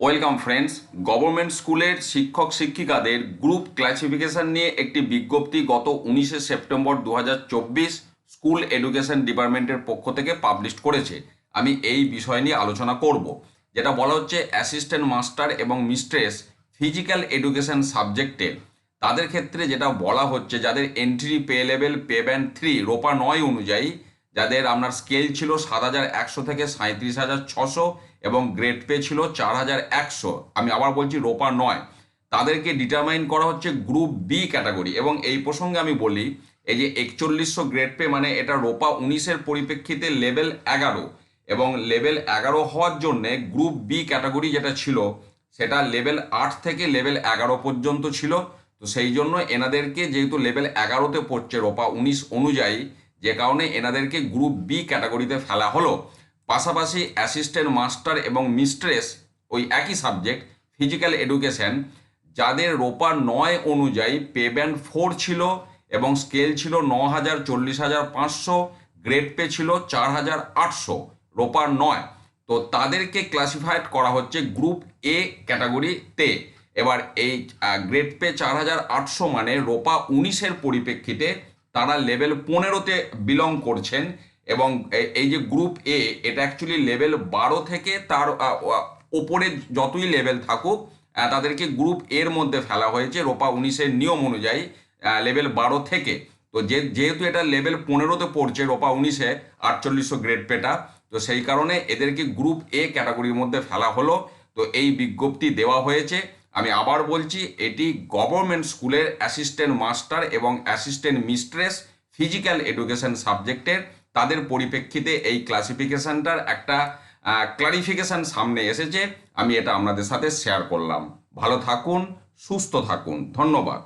Welcome friends, government স্কুলের শিক্ষক শিক্ষিকাদের গ্রুপ ক্লাসিফিকেশন নিয়ে একটি বিজ্ঞপ্তি গত উনিশে সেপ্টেম্বর দু হাজার চব্বিশ স্কুল এডুকেশন ডিপার্টমেন্টের পক্ষ থেকে পাবলিশ করেছে। আমি এই বিষয় নিয়ে আলোচনা করব, যেটা বলা হচ্ছে অ্যাসিস্ট্যান্ট মাস্টার এবং মিস্ট্রেস ফিজিক্যাল এডুকেশন সাবজেক্টে। তাদের ক্ষেত্রে যেটা বলা হচ্ছে, যাদের entry pay level pay band three রোপা নয় অনুযায়ী, যাদের আপনার স্কেল ছিল সাত হাজার একশো থেকে সাঁত্রিশ হাজার ছশো এবং গ্রেড পে ছিল চার হাজার একশো। আমি আবার বলছি রোপা নয়। তাদেরকে ডিটারমাইন করা হচ্ছে গ্রুপ বি ক্যাটাগরি এবং এই প্রসঙ্গে আমি বলি, এই যে একচল্লিশশো গ্রেড পে মানে এটা রোপা উনিশের পরিপ্রেক্ষিতে লেভেল এগারো এবং লেভেল এগারো হওয়ার জন্যে গ্রুপ বি ক্যাটাগরি যেটা ছিল, সেটা লেভেল আট থেকে লেভেল এগারো পর্যন্ত ছিল। তো সেই জন্য এনাদেরকে যেহেতু লেভেল এগারোতে পড়ছে রোপা উনিশ অনুযায়ী, যে কারণে এনাদেরকে গ্রুপ বি ক্যাটাগরিতে ফেলা হলো। পাশাপাশি অ্যাসিস্ট্যান্ট মাস্টার এবং মিস্ট্রেস ওই একই সাবজেক্ট ফিজিক্যাল এডুকেশন যাদের রোপা নয় অনুযায়ী পে ব্যান্ড ফোর ছিল এবং স্কেল ছিল ন হাজার চল্লিশ হাজার পাঁচশো গ্রেড পে ছিল চার হাজার আটশো রোপার নয়। তো তাদেরকে ক্লাসিফাইড করা হচ্ছে গ্রুপ এ ক্যাটাগরিতে এবার এই গ্রেড পে চার হাজার আটশো মানে রোপা উনিশের পরিপ্রেক্ষিতে তারা লেভেল পনেরোতে বিলং করছেন এবং এই যে গ্রুপ এ এটা অ্যাকচুয়ালি লেভেল বারো থেকে তার ওপরে যতই লেভেল থাকুক তাদেরকে গ্রুপ এর মধ্যে ফেলা হয়েছে রোপা উনিশের নিয়ম অনুযায়ী লেভেল বারো থেকে। তো যে, যেহেতু এটা লেভেল পনেরোতে পড়ছে রোপা উনিশে, আটচল্লিশশো গ্রেড পেটা, তো সেই কারণে এদেরকে গ্রুপ এ ক্যাটাগরির মধ্যে ফেলা হলো। তো এই বিজ্ঞপ্তি দেওয়া হয়েছে। আমি আবার বলছি, এটি গভর্নমেন্ট স্কুলের অ্যাসিস্ট্যান্ট মাস্টার এবং অ্যাসিস্ট্যান্ট মিস্ট্রেস ফিজিক্যাল এডুকেশন সাবজেক্টের তাদের পরিপ্রেক্ষিতে এই ক্লাসিফিকেশানটার একটা ক্লারিফিকেশান সামনে এসেছে। আমি এটা আপনাদের সাথে শেয়ার করলাম। ভালো থাকুন, সুস্থ থাকুন। ধন্যবাদ।